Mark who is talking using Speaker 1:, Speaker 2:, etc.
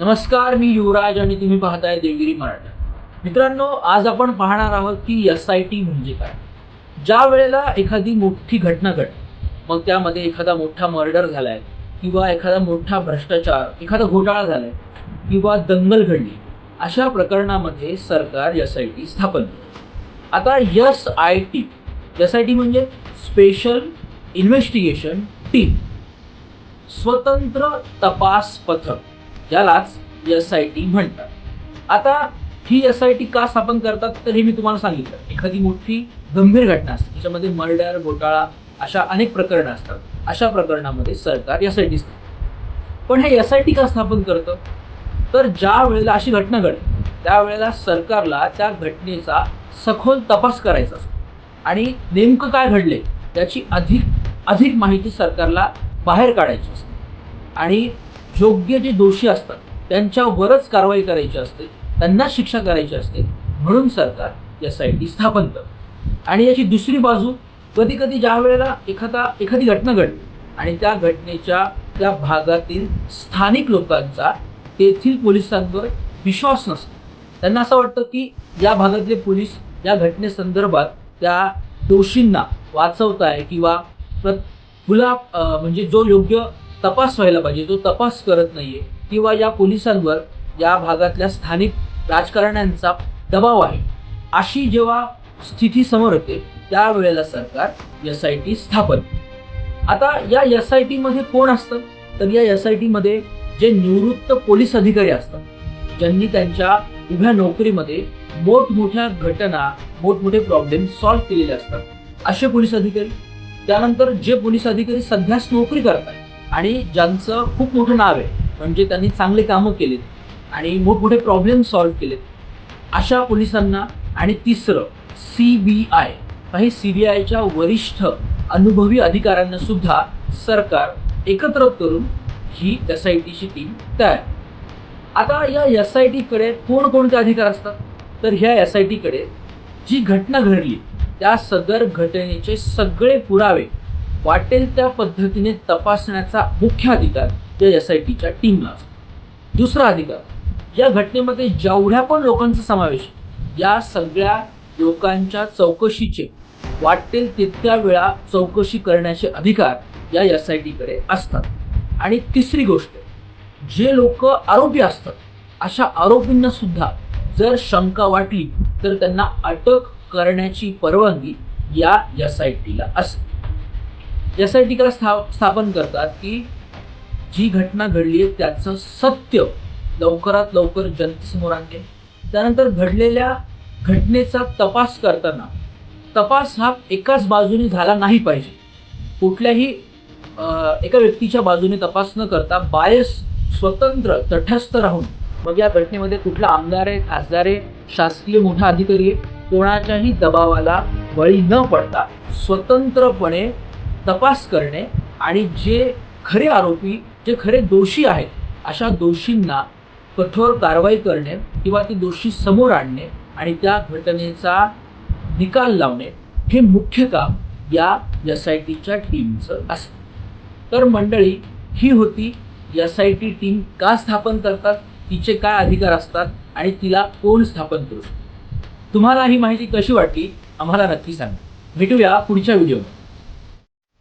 Speaker 1: नमस्कार मी युवराज आणि तुम्ही पाहताय देवगिरी मराठा. मित्रांनो आज आपण पाहणार आहोत की एस आय टी म्हणजे काय? ज्या वेळेला एखादी मोठी घटना घडते मग त्यामध्ये एखादा मोठा मर्डर झालाय किंवा एखादा मोठा भ्रष्टाचार एखादा घोटाळा झालाय किंवा दंगल घडली अशा प्रकरणामध्ये सरकार एस आय टी स्थापन करतं. आता S I T S I T म्हणजे स्पेशल इन्व्हेस्टिगेशन टीम स्वतंत्र तपास पथक. यालाच एस आय टी म्हणतात. आता ही एस आय टी का स्थापन करतात तर हे मी तुम्हाला सांगितलं. एखादी मोठी गंभीर घटना असते त्याच्यामध्ये मर्डर घोटाळा अशा अनेक प्रकरणं असतात. अशा प्रकरणामध्ये सरकार एस आय टी पण हे एस आय टी का स्थापन करतं? तर ज्या वेळेला अशी घटना घडते त्यावेळेला सरकारला त्या घटनेचा सखोल तपास करायचा असतो. आणि नेमकं काय घडले त्याची अधिक अधिक माहिती सरकारला बाहेर काढायची असते. आणि योग्य जे दोषी असतात त्यांच्यावरच कारवाई करायची असते त्यांना शिक्षा करायची असते म्हणून सरकार एस आय टी स्थापन करतं आणि याची दुसरी बाजू कधी कधी ज्या वेळेला एखादा एखादी घटना घडली आणि त्या घटनेच्या त्या भागातील स्थानिक लोकांचा तेथील पोलिसांवर विश्वास नसतो. त्यांना असं वाटतं की या भागातले पोलीस या घटनेसंदर्भात त्या दोषींना वाचवताय किंवा खुला म्हणजे जो योग्य तपास व्हायला पाहिजे. तो तपास करत नाहीये किंवा या पोलिसांवर या भागातल्या स्थानिक राजकारण्यांचा दबाव आहे अशी जेव्हा स्थिती समोर येते त्यावेळेला सरकार एस आय टी स्थापन आता या एस आय टीमध्ये कोण असतं? तर या एस आय टीमध्ये जे निवृत्त पोलीस अधिकारी असतात ज्यांनी त्यांच्या उभ्या नोकरीमध्ये मोठमोठ्या घटना मोठमोठे प्रॉब्लेम सॉल्व्ह केलेले असतात असे पोलीस अधिकारी. त्यानंतर जे पोलीस अधिकारी सध्याच नोकरी करतात आणि ज्यांचं खूप मोठं नाव आहे म्हणजे त्यांनी चांगले कामं केलीत आणि मोठमोठे प्रॉब्लेम सॉल्व्ह केलेत. अशा पोलिसांना आणि तिसरं सी बी आय काही सी बी आयच्या वरिष्ठ अनुभवी अधिकाऱ्यांना सुद्धा सरकार एकत्र करून ही एस आय टीची टीम तयार आता या एस आय टीकडे कोणकोणते अधिकार असतात? तर ह्या एस आय टीकडे जी घटना घडली त्या सदर घटनेचे सगळे पुरावे वाटेल त्या पद्धतीने तपासण्याचा मुख्य अधिकार या एस आय टीच्या टीमला असतो. दुसरा अधिकार या घटनेमध्ये जेवढ्या पण लोकांचा समावेश या सगळ्या लोकांच्या चौकशीचे वाटेल तितक्या वेळा चौकशी करण्याचे अधिकार या एस आय टीकडे असतात. आणि तिसरी गोष्ट जे लोक आरोपी असतात अशा आरोपींना सुद्धा जर शंका वाटली तर त्यांना अटक करण्याची परवानगी या एस आय टीला असते यासाठी आय स्था स्थापन करतात की जी घटना घडली आहे त्याचं सत्य लवकरात लवकर जनतेसमोर आणले त्यानंतर घडलेल्या घटनेचा तपास करताना तपास हा एकाच बाजूने झाला नाही पाहिजे. कुठल्याही एका व्यक्तीच्या बाजूने तपास न करता बायस स्वतंत्र तटस्थ राहून. मग या घटनेमध्ये कुठला आमदार आहे खासदार आहे शासकीय मोठा अधिकारी आहे कोणाच्याही दबावाला बळी न पडता स्वतंत्रपणे तपास करणे आणि जे खरे आरोपी जे खरे दोषी आहेत अशा दोषींना कठोर कारवाई करणे किंवा ती दोषी समोर आणणे आणि त्या घटनेचा निकाल लावणे हे मुख्य काम या एस आय टीच्या टीमचं असतं. तर मंडळी ही होती एस आय टी टीम का स्थापन करतात तिचे काय अधिकार असतात आणि तिला कोण स्थापन करू तुम्हाला ही माहिती कशी वाटली? आम्हाला नक्की सांगा. भेटूया पुढच्या व्हिडिओमध्ये.